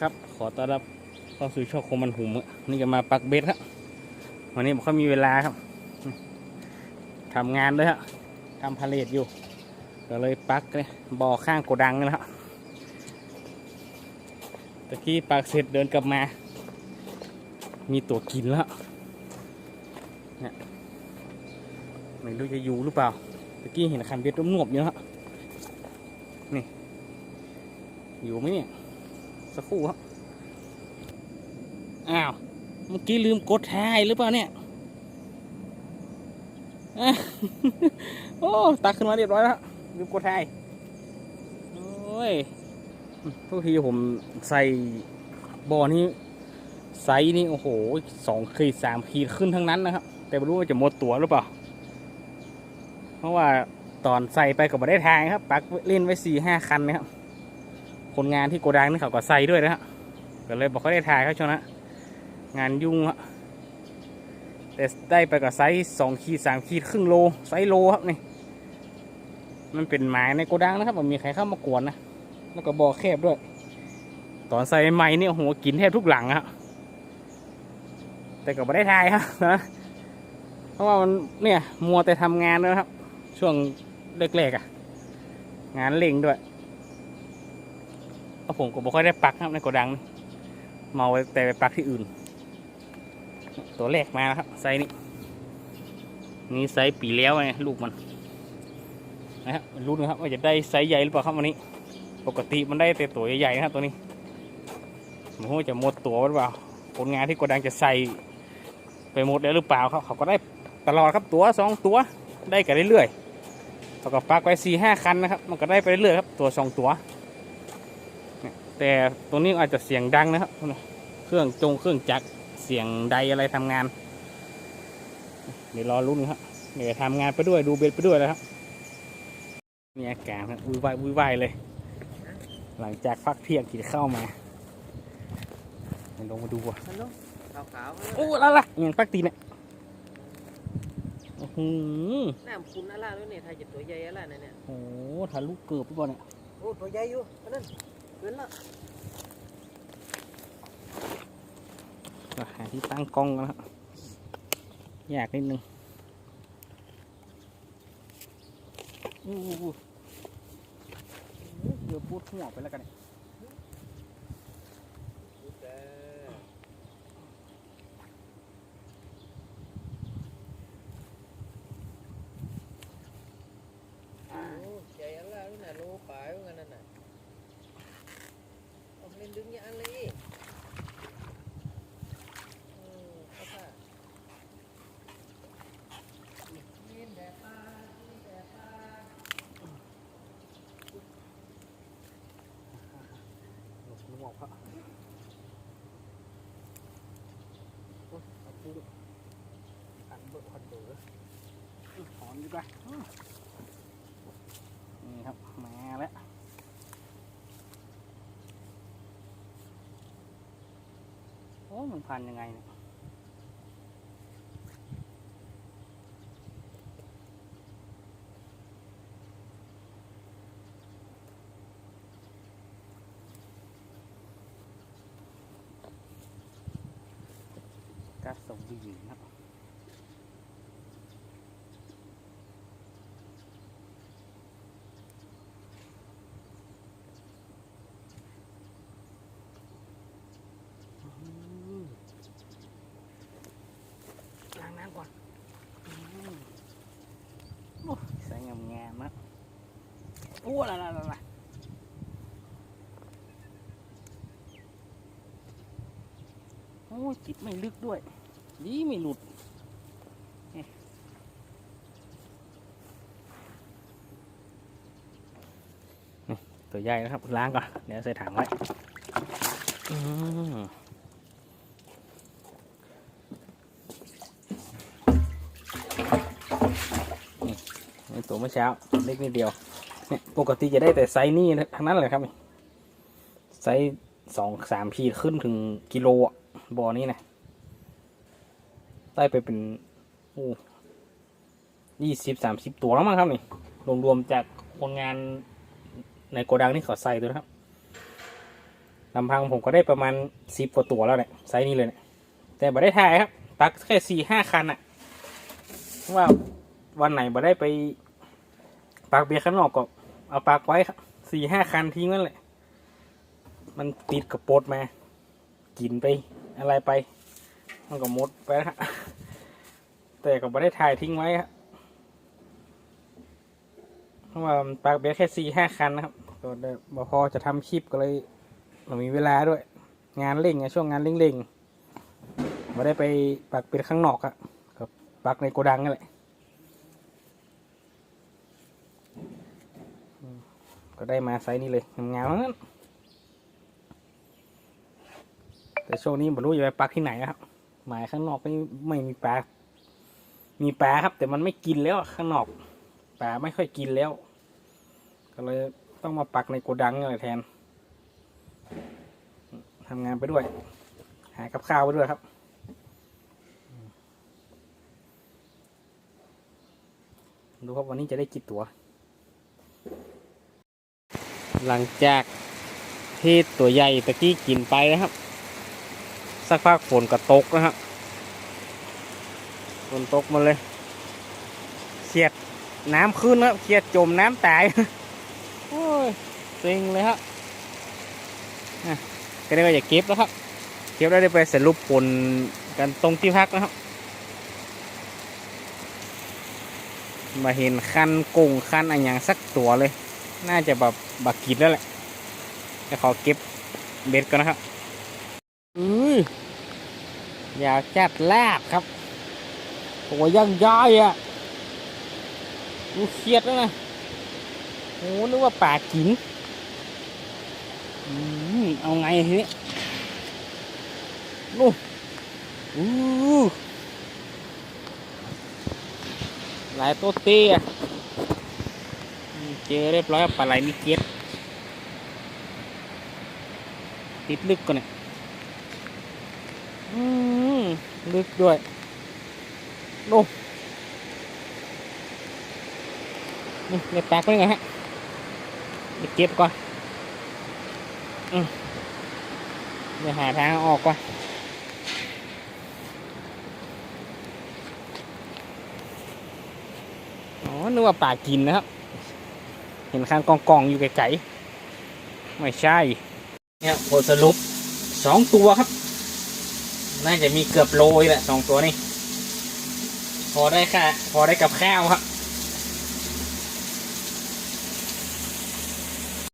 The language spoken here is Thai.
ครับขอต้อนรับเข้าสู่ช่องคมมันหุ่มอะนี่ก็มาปักเบ็ดครับวันนี้ผมเขามีเวลาครับทำงานด้วยครับทำพาเลทอยู่ ก็เลยปักเลยบ่อข้างโกดังนี่และครับตะกี้ปักเสร็จเดินกลับมา มีตัวกินแล้วเนี่ยไม่รู้จะอยู่หรือเปล่าตะกี้เห็นคันเบ็ดนุ่มๆอยู่แล้วนี่อยู่ไหมเนี่ย สักครู่ครับ อ้าว เมื่อกี้ลืมกดถ่ายหรือเปล่าเนี่ย โอ้ ตักขึ้นมาเรียบร้อยแล้ว ลืมกดถ่าย โอ้ยทุกทีผมใส่บ่อนี้ไซส์นี่โอ้โหสองขีดสามขีดขึ้นทั้งนั้นนะครับ แต่ไม่รู้ว่าจะหมดตัวหรือเปล่า เพราะว่าตอนใส่ไปก็ไม่ได้ทางครับ ปักเล่นไว้สี่ห้าคันนะครับ คนงานที่โกดังนี่เขาก็ใส่ด้วยนะฮะก็เลยบอกเขาได้ถ่ายเขาชนะงานยุ่งฮะแต่ได้ไปกับไซส์สองขีดสามขีดครึ่งโลไซส์โลครับนี่มันเป็นหมายในโกดังนะครับมันมีใครเข้ามากวนนะแล้วก็บ่อแคบด้วย ตอนใส่ใหม่เนี่ยโอ้โหกินแทบทุกหลังฮะแต่ก็ไม่ได้ถ่ายครับนะเพราะว่ามันเนี่ยมัวแต่ทำงานนะครับ ช่วงแรกๆอะ่ะ งานเร่งด้วย ผมก็บ่ค่อยได้ปักครับในโกดัง เมาแต่ไปปักที่อื่น ตัวแรกมาแล้วครับไซนี้นี่ไซส์ปีแล้วไงลูกมันนะครับรู้นะครับว่าจะได้ไซส์ใหญ่หรือเปล่าครับวันนี้ ปกติมันได้แต่ตัวใหญ่ๆนะครับตัวนี้ผมว่าจะหมดตัวหรือเปล่าผลงานที่โกดังจะใส่ไปหมดแล้วหรือเปล่าครับเขาก็ได้ตลอดครับตัวสองตัวได้กันเรื่อยๆเขาก็ปักไว้สี่ห้าคันนะครับ มันก็ได้ไปเรื่อยๆครับตัวสองตัว แต่ตรงนี้อาจจะเสียงดังนะครับ เครื่องจงเครื่องจักรเสียงใดอะไรทำงาน เดี๋ยวรอรุ้นครับเดี๋ยวทำงานไปด้วยดูเบ็ดไปด้วยแล้วครับมีอาการครับวุ่นวายวุ่นวายเลย หลังจากพักเที่ยงกินข้าวมาเดี๋ยวลงมาดูว่ะฮัลโหลขาวขาวโอ้ละละยังปักตีเนี่ยโอ้โหน้ำคุณอะไรด้วยเนี่ยไทยจะตัวใหญ่อะไรเนี่ยเนี่ยโอ้โหทะลุเกือบไปบ่เนี่ยโอ้ตัวใหญ่อยู่อันนั่ นเกินละอะหาที่ตั้งกล้องกันครับยากนิดนึงอู้หูหูเดี๋ยวพูดหัวไปแล้วกันเนี่ย โอ้ใหญ่อะไรด้วยนะโลปลายว่างั้นน่ะ เอาเล่นดึงอย่างเลยเออเอาค่ะยินแดดตายินแบบโอ้ยเอาพูดอันเบิกคอนเดอร์ถอนดีกว่านี่ครับ มาแล้ว อ้มันพันยังไงเนี่ยกัสสวีนะครับอืมล้างน้ำก่อนอืมโอ้ยใส่งา มงามๆนะโอ้ละละละละโอ้ยจิบไม่ลึกด้วย ดีไม่หลุดตัวใหญ่นะครับ ล้างก่อน เดี๋ยวใส่ถังไว้อืมนี่นี่ ตัวเมื่อเช้าเล็กนิดเดียวเนี่ยปกติจะได้แต่ไซส์นี่ทั้งนั้นเลยครับไซส์สองสามขีดขึ้นถึงกิโลอะบ่อนี้นะได้ไปเป็นโอ้ยี่สิบสามสิบตัวแล้วมั้งครับนี่รวมๆจากคนงานในโกดังนี่เขาใส่ด้วนะครับลำพังผมก็ได้ประมาณสิบกว่าตัวแล้วเนี่ยไซส์นี้เลยเนี่ยแต่บ่ได้ถ่ายครับปักแค่สี่ห้าคันอะเพราะว่าวันไหนบ่ได้ไป ปักเบียร์ข้างนอกก็เอาปักไว้ครับสี่ห้าคันทิ้งนั่นแหละ มันติดกับโปดมา กินไปอะไรไป มันก็หมดไปแล้วฮะแต่ก็บ่ได้ถ่ายทิ้งไว้ครับเพราะว่าปักเบียร์แค่สี่ห้าคันนะครับก็ได้บ่พอจะทำคลิปก็เลยเรามีเวลาด้วย งานเร่งไงช่วงงานเร่งๆมาได้ไปปักเป็นข้างนอกอะกับปักในโกดังนั่นแหละอืม ก็ได้มาไซส์นี้เลยงามๆทั้งนั้นแต่ช่วงนี้ผมรู้จะไปปักที่ไหนนะครับ หมายข้างนอกไม่ไม่มีปลา มีปลาครับ แต่มันไม่กินแล้วข้างนอกปลาไม่ค่อยกินแล้ว ก็เลยต้องมาปักในโกดังนี่แหละแทนทำงานไปด้วย หากับข้าวไปด้วยครับดูครับวันนี้จะได้กี่ตัว หลังจากที่ตัวใหญ่ตะกี้กินไปนะครับ สักพักฝนก็ตกนะครับฝนตกมาเลยเขียดน้ำขึ้นครับเขียดจมน้ำตายโอ้ยเซ็งเลยครับก็ได้ว่าอย่าเก็บแล้วครับ เก็บแล้วได้ไปสรุปผลกันตรงที่พักนะครับ มาเห็นคันกุ้งคันอะไรอย่างสักตัวเลย น่าจะแบบบักกิดแล้วแหละจะขอเก็บเบ็ดก่อนนะครับอืออยากจัดลาบครับโอ้ยยังย่อยอะดูเครียดแล้วนะโอ้นึกว่าป่ากินอืมเอาไงทีนี้ลูกอู้หลายตัวเตี้ย จอเรียบร้อยครับปลาไหลมีเกล็ดติดลึกก่อนเนี่ยอืมลึกด้วยลูกนี่เล็บปากไว้ไงฮะเดี๋ยวเก็บก่อนเดี๋ยวหาทางออกก่อนอ๋อนึกว่าป่ากินนะครับ เห็นข้างกองกองอยู่ไกลๆไม่ใช่ เนี่ยผลสรุปสองตัวครับ น่าจะมีเกือบโลยแหละสองตัวนี่พอได้ค่ะ พอได้กับข้าวครับ